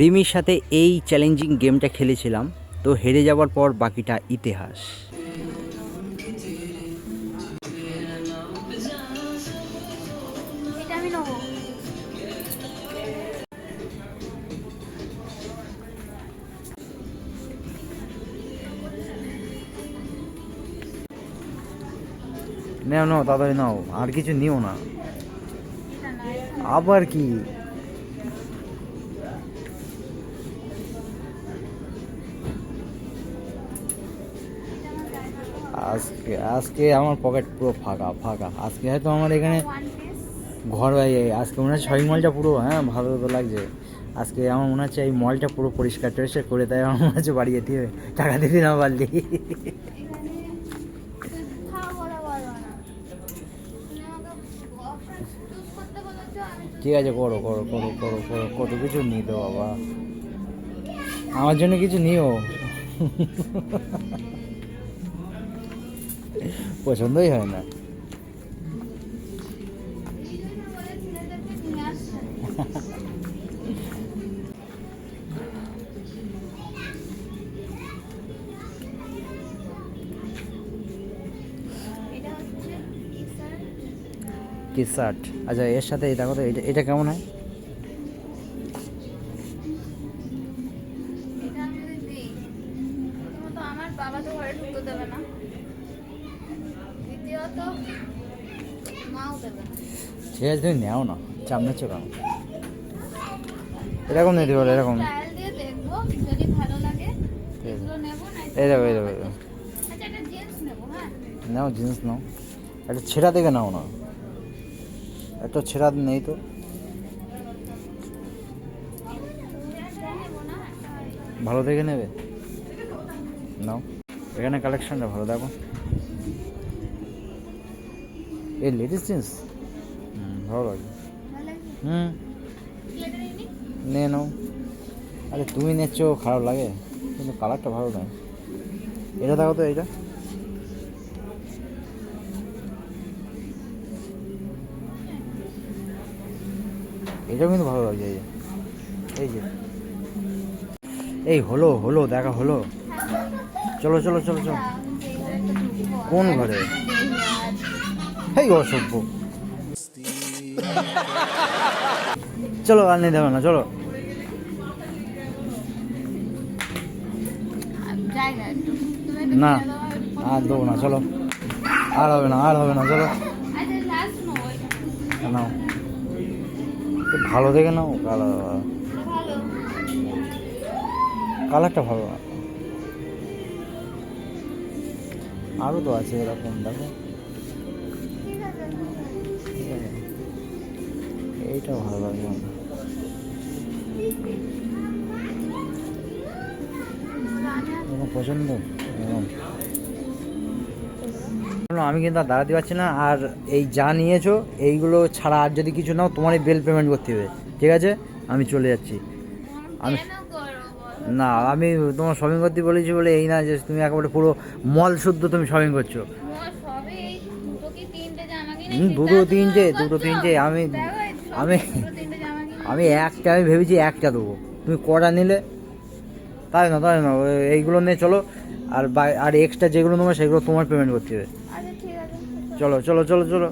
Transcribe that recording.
রিমির সাথে এই চ্যালেঞ্জিং গেমটা খেলেছিলাম তো হেরে যাওয়ার পর বাকিটা ইতিহাস। নাও নাও তাড়াতাড়ি নাও আর কিছু নিও না। আবার কি? আজকে আজকে আমার পকেট পুরো ফাঁকা ফাঁকা। আজকে হয়তো আমার এখানে ঘর বাইরে আজকে মনে হচ্ছে শপিং মলটা পুরো হ্যাঁ ভালো তো লাগছে। আজকে আমার মনে হচ্ছে এই মলটা পুরো পরিষ্কার টরিষ্কার করে তাই আমার মনে হচ্ছে বাড়ি যেতে হবে। টাকা দিবি না পারলি? ঠিক আছে, করো করো করো করো করো। কত কিছু নিই তো বাবা। আমার জন্য কিছু নিও। পছন্দই হয় না কি শার্ট আচ্ছা এর সাথে এটা কত? এটা এটা কেমন হয়? আমার বাবা তো ঘরে ঢুকতে দেবে না দ্বিতীয়ত মাও দেবে না ঠিক আছে তুমি নেও না নিচ্ছ কেন এরকম নিতে পারো এরকম। এই দেখো এই দেখো। আচ্ছা হ্যাঁ। নাও জিন্স নাও। একটা ছেঁড়া দেখে নাও না। একটা ছেঁড়া নেই তো। ভালো দেখে নেবে? নাও। এখানে কালেকশনটা ভালো দেখো। এই লেডিস জিন্স ভালো লাগে। হুম। নে নাও আরে তুমি নিচ্ছ খারাপ লাগে। কিন্তু কালারটা ভালো নয়। এটা দেখো তো এইটা। এটাও কিন্তু ভালো লাগছে এই যে। এই যে। এই হলো হলো দেখা হলো। চলো চলো চলো চলো। কোন ঘরে? এই অসভ্য। চলো, আর নিতে না, চলো। না, আর দেবো না, চলো। আর হবে না, আর হবে না, চলো। নাও। ভালো দেখে নাও কালার কালারটা ভালো আরও তো আছে এরকম, দেখো। এইটা ভালো লাগবে আমার। পছন্দ? আমি কিন্তু আর দাঁড়াতে পারছি না আর এই যা নিয়েছো এইগুলো ছাড়া আর যদি কিছু নাও তোমারই বিল পেমেন্ট করতে হবে। ঠিক আছে? আমি চলে যাচ্ছি। আমি- না আমি তোমার শপিং করতে বলেছি বলে এই না যে তুমি একেবারে পুরো মল শুদ্ধ তুমি শপিং করছ। দুটো তিনটে দুটো তিনটে আমি আমি। আমি একটা আমি ভেবেছি একটা দেবো। তুমি কটা নিলে? তাই না তাই না এইগুলো নিয়ে চলো আর আর এক্সট্রা যেগুলো নেব সেগুলো তোমার পেমেন্ট করতে হবে। আচ্ছা চলো চলো চলো চলো।